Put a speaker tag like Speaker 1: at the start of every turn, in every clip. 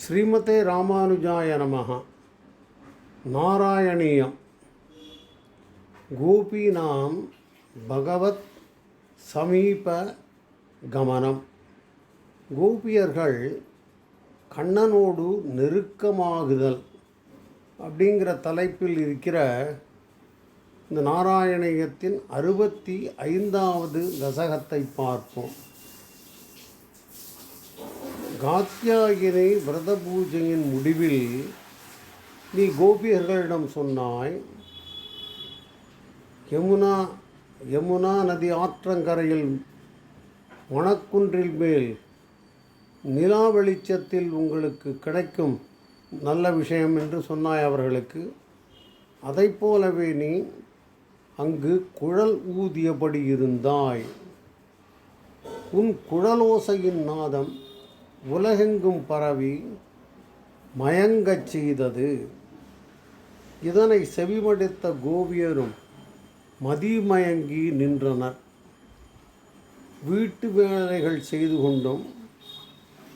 Speaker 1: ஸ்ரீமதே ராமானுஜாய நமः நாராயணீயம். கோபீனாம் பகவத் சமீப கமனம். கோபியர்கள் கண்ணனோடு நெருக்கமாகுதல் அப்படிங்கிற தலைப்பில் இருக்கிற இந்த நாராயணியத்தின் அறுபத்தி ஐந்தாவது தசகத்தை பார்ப்போம். காத்தியாயினை விரத பூஜையின் முடிவில் நீ கோபியர்களிடம் சொன்னாய் யமுனா யமுனா நதி ஆற்றங்கரையில் மணக்குன்றில் மேல் நிலா வெளிச்சத்தில் உங்களுக்கு கிடைக்கும் நல்ல விஷயம் என்று சொன்னாய் அவர்களுக்கு. அதைப் போலவே நீ அங்கு குழல் ஊதியபடி இருந்தாய். உன் குழலோசையின் நாதம் உலகெங்கும் பரவி மயங்கச் செய்தது. இதனை செவிமடுத்த கோபியரும் மதிமயங்கி நின்றனர். வீட்டு வேலைகள் செய்து கொண்டும்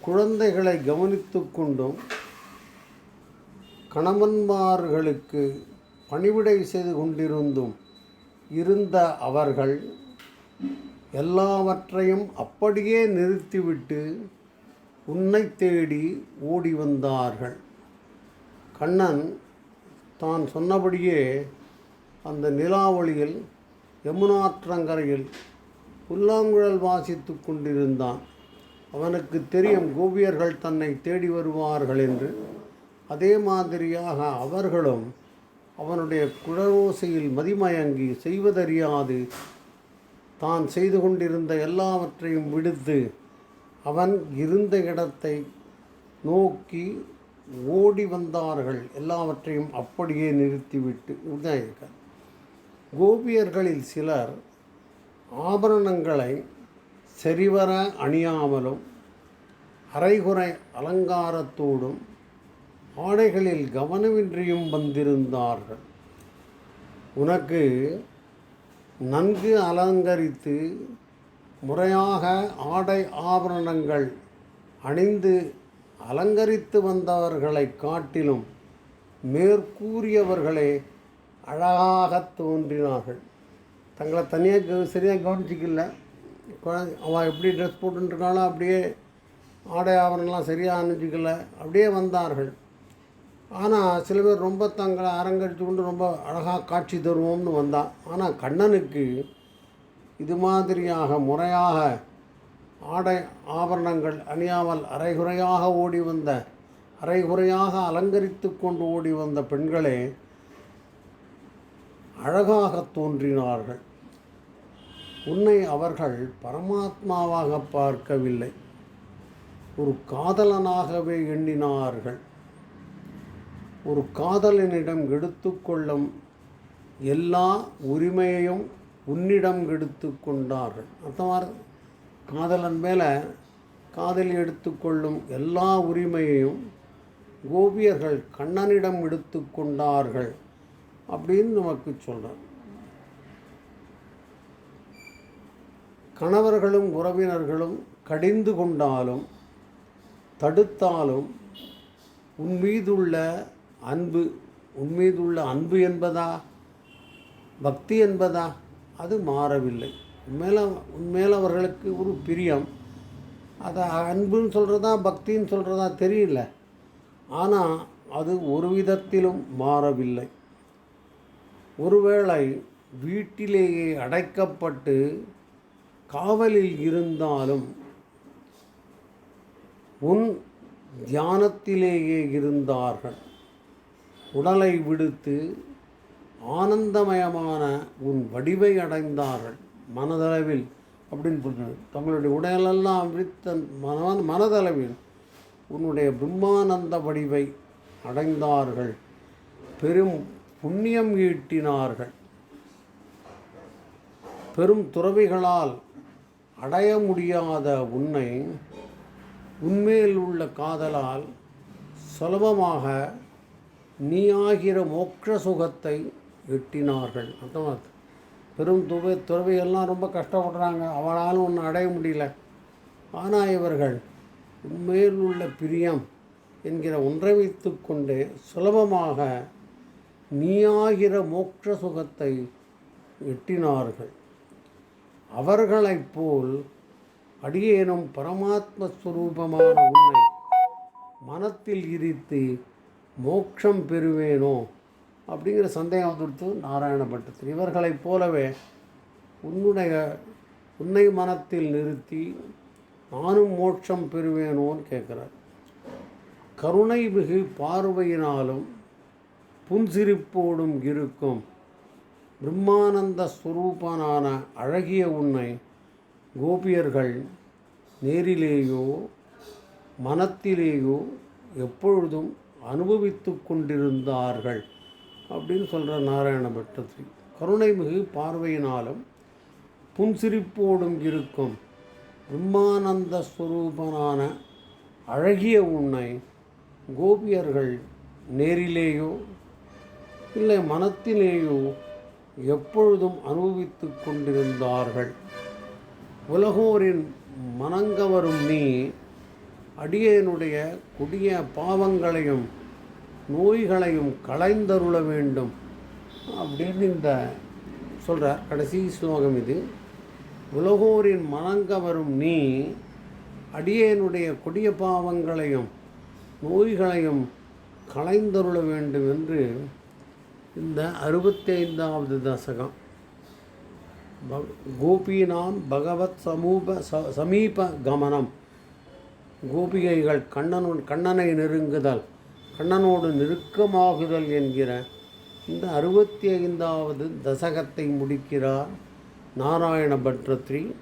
Speaker 1: குழந்தைகளை கவனித்து கொண்டும் கணவன்மார்களுக்கு பணிவிடை செய்து கொண்டிருந்தும் இருந்த அவர்கள் எல்லாவற்றையும் அப்படியே நிறுத்திவிட்டு உன்னை தேடி ஓடி வந்தார்கள். கண்ணன் தான் சொன்னபடியே அந்த நிலாவளியில் யமுனாற்றங்கரையில் புல்லாங்குழல் வாசித்து கொண்டிருந்தான். அவனுக்கு தெரியும் கோபியர்கள் தன்னை தேடி வருவார்கள் என்று. அதே மாதிரியாக அவர்களும் அவனுடைய குழலோசையில் மதிமயங்கி செய்வதறியாது. தான் செய்து கொண்டிருந்த எல்லாவற்றையும் விடுத்து அவன் இருந்த இடத்தை நோக்கி ஓடி வந்தார்கள். எல்லாவற்றையும் அப்படியே நிறுத்திவிட்டு இதுதான் கோபியர்களில் சிலர் ஆபரணங்களை சரிவர அணியாமலும் அரைகுறை அலங்காரத்தோடும் ஆடைகளில் கவனமின்றியும் வந்திருந்தார்கள். உனக்கு நன்கு அலங்கரித்து முறையாக ஆடை ஆபரணங்கள் அணிந்து அலங்கரித்து வந்தவர்களை காட்டிலும் மேற்கூறியவர்களே அழகாக தோன்றினார்கள். தங்களை தனியாக சரியாக கவனிச்சிக்கல. குழந்தை அவன் எப்படி ட்ரெஸ் போட்டுருக்காளோ அப்படியே ஆடை ஆபரணம்லாம் சரியாக அணிஞ்சிக்கல. அப்படியே வந்தார்கள். ஆனால் சில பேர் ரொம்ப தங்களை அரங்கடித்து கொண்டு ரொம்ப அழகாக காட்சி தருவோம்னு வந்தான் ஆனால் கண்ணனுக்கு இது மாதிரியாக முறையாக ஆடை ஆபரணங்கள் அணியாமல் அரைகுறையாக ஓடி வந்த அரைகுறையாக அலங்கரித்து கொண்டு ஓடி வந்த பெண்களே அழகாக தோன்றினார்கள். உன்னை அவர்கள் பரமாத்மாவாக பார்க்கவில்லை. ஒரு காதலனாகவே எண்ணினார்கள். ஒரு காதலனிடம் எடுத்துக்கொள்ளும் எல்லா உரிமையையும் உன்னிடம் எடுத்து கொண்டார்கள். அர்த்தமாக காதலன் மேலே காதல் எடுத்துக்கொள்ளும் எல்லா உரிமையையும் கோபியர்கள் கண்ணனிடம் எடுத்து கொண்டார்கள் அப்படின்னு நமக்கு சொல்கிறார் கணவர்களும் உறவினர்களும் கடிந்து கொண்டாலும் தடுத்தாலும் உன் மீதுள்ள அன்பு உன் மீதுள்ள அன்பு என்பதா? பக்தி என்பதா? அது மாறவில்லை. உண்மையில உண்மையில் அவர்களுக்கு ஒரு பிரியம். அதை அன்புன்னு சொல்கிறதா பக்தின்னு சொல்கிறதா தெரியல. ஆனால் அது ஒரு விதத்திலும் மாறவில்லை. ஒருவேளை வீட்டிலேயே அடைக்கப்பட்டு காவலில் இருந்தாலும் உன் தியானத்திலேயே இருந்தார்கள். உடலை விடுத்து ஆனந்தமயமான உன் வடிவை அடைந்தார்கள் மனதளவில் அப்படின்னு புரிஞ்சது. தங்களுடைய உடலெல்லாம் விடுத்த மன மனதளவில் உன்னுடைய பிரம்மானந்த வடிவை அடைந்தார்கள். பெரும் புண்ணியம் ஈட்டினார்கள். பெரும் துறவிகளால் அடைய முடியாத உன்னை உண்மையில் உள்ள காதலால் சுலபமாக நீ ஆகிற மோட்ச சுகத்தை எட்டினார்கள் அர்த்தமாக பெரும் துவை துறவிகள்லாம் ரொம்ப கஷ்டப்படுறாங்க. அவனாலும் ஒன்று அடைய முடியல. ஆனால் இவர்கள் உண்மையில் உள்ள பிரியம் என்கிற ஒன்றை வைத்துக்கொண்டே சுலபமாக நீயாகிற மோட்ச சுகத்தை எட்டினார்கள் அவர்களைப் போல் அடியேனும் பரமாத்ம ஸ்வரூபமான உன்னை மனத்தில் இருத்தி மோட்சம் பெறுவேனோ? அப்படிங்கிற சந்தேகம் வந்துடுத்து. நாராயண பட்டத்தில் இவர்களைப் போலவே உன்னுடைய உன்னை மனத்தில் நிறுத்தி நானும் மோட்சம் பெறுவேனோன்னு கேட்குறார். கருணை மிகு பார்வையினாலும் புன்சிரிப்போடும் இருக்கும். பிரம்மானந்த ஸ்வரூபனான அழகிய உன்னை கோபியர்கள் நேரிலேயோ மனத்திலேயோ எப்பொழுதும் அனுபவித்து கொண்டிருந்தார்கள். அப்படின்னு சொல்கிற நாராயண பட்டத்திரி கருணைமிகு பார்வையினாலும் புன்சிரிப்போடும் இருக்கும். பிரம்மானந்த ஸ்வரூபனான அழகிய உன்னை கோபியர்கள் நேரிலேயோ இல்லை மனத்திலேயோ எப்பொழுதும் அனுபவித்து கொண்டிருந்தார்கள். உலகோரின் மனங்கவரும் நீ அடியனுடைய கொடிய பாவங்களையும் நோய்களையும் களைந்தருள வேண்டும் அப்படின்னு இந்த சொல்கிறார் கடைசி ஸ்லோகம் இது. உலகோரின் மனங்கவரும் நீ அடியேனுடைய கொடிய பாவங்களையும் நோய்களையும் களைந்தருள வேண்டும் என்று இந்த அறுபத்தைந்தாவது தசகம். ப- கோபீனாம் பகவத் சமூப ச சமீப கமனம். கோபிகைகள் கண்ணனு கண்ணனை நெருங்குதல். கண்ணனோடு நெருக்கமாகுதல் என்கிற இந்த அறுபத்தி ஐந்தாவது தசகத்தை முடிக்கிறார் நாராயண பட்ரத்ரி.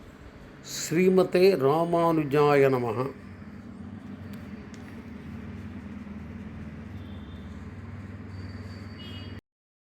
Speaker 1: ஸ்ரீமதே ராமானுஜாய நமகா